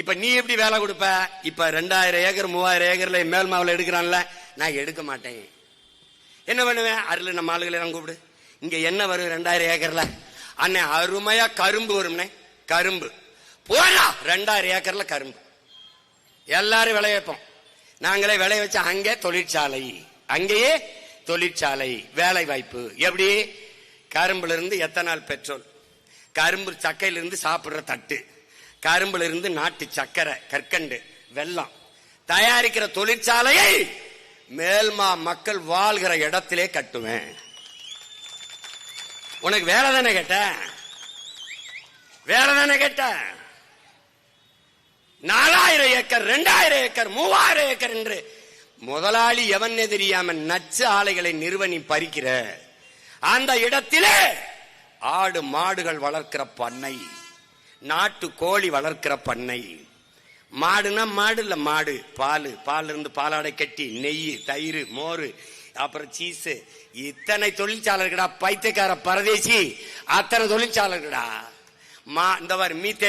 இப்ப நீ எப்படி வேலை கொடுப்ப? இப்ப ரெண்டாயிரம் ஏக்கர் மூவாயிரம் ஏக்கர்ல மேல் மாவுல எடுக்கிறான்ல. நான் எடுக்க மாட்டேன். என்ன பண்ணுவேன்? அருள் நம்ம ஆளுகளை கூப்பிடு. இங்க என்ன வரும் ரெண்டாயிரம் ஏக்கர்ல? அண்ணே அருமையா கரும்பு வரும்னே கரும்பு. போடா! ரெண்டாயிரம் ஏக்கர்ல கரும்பு. எல்லாரும் விளைய வைப்போம். நாங்களே விளைய வச்ச அங்கே தொழிற்சாலை. அங்கேயே தொழிற்சாலை. வேலை வாய்ப்பு. எப்படி? கரும்புல இருந்து எத்தனால் பெட்ரோல்? கரும்பு சக்கையிலிருந்து சாப்பிடுற தட்டு. கரும்புல இருந்து நாட்டு சக்கரை கற்கண்டு வெல்லம். தயாரிக்கிற தொழிற்சாலையை மேல்மா மக்கள் வாழ்கிற இடத்திலே கட்டுவேன் உனக்கு வேலை தானே கேட்ட? வேலை தானே கேட்ட? நாலாயிரம் ஏக்கர் ரெண்டாயிரம் ஏக்கர் மூவாயிரம் ஏக்கர் என்று முதலாளி எவன் தெரியாம நச்சு ஆலைகளை நிறுவனி பறிக்கிற? அந்த இடத்திலே ஆடு மாடுகள் வளர்க்கிற பண்ணை. நாட்டு கோழி வளர்க்கிற பண்ணை. மாடுனா மாடு இல்ல மாடு. பால். பால் இருந்து பாலாடை கட்டி நெய் தயிர் மோர் அப்புறம் சீஸ் இத்தனை தொழிற்சாலைகடா பைத்தியக்கார பரதேசி. அத்தனை தொழிற்சாலைகடா மா இந்த மாதிரி மீத்தே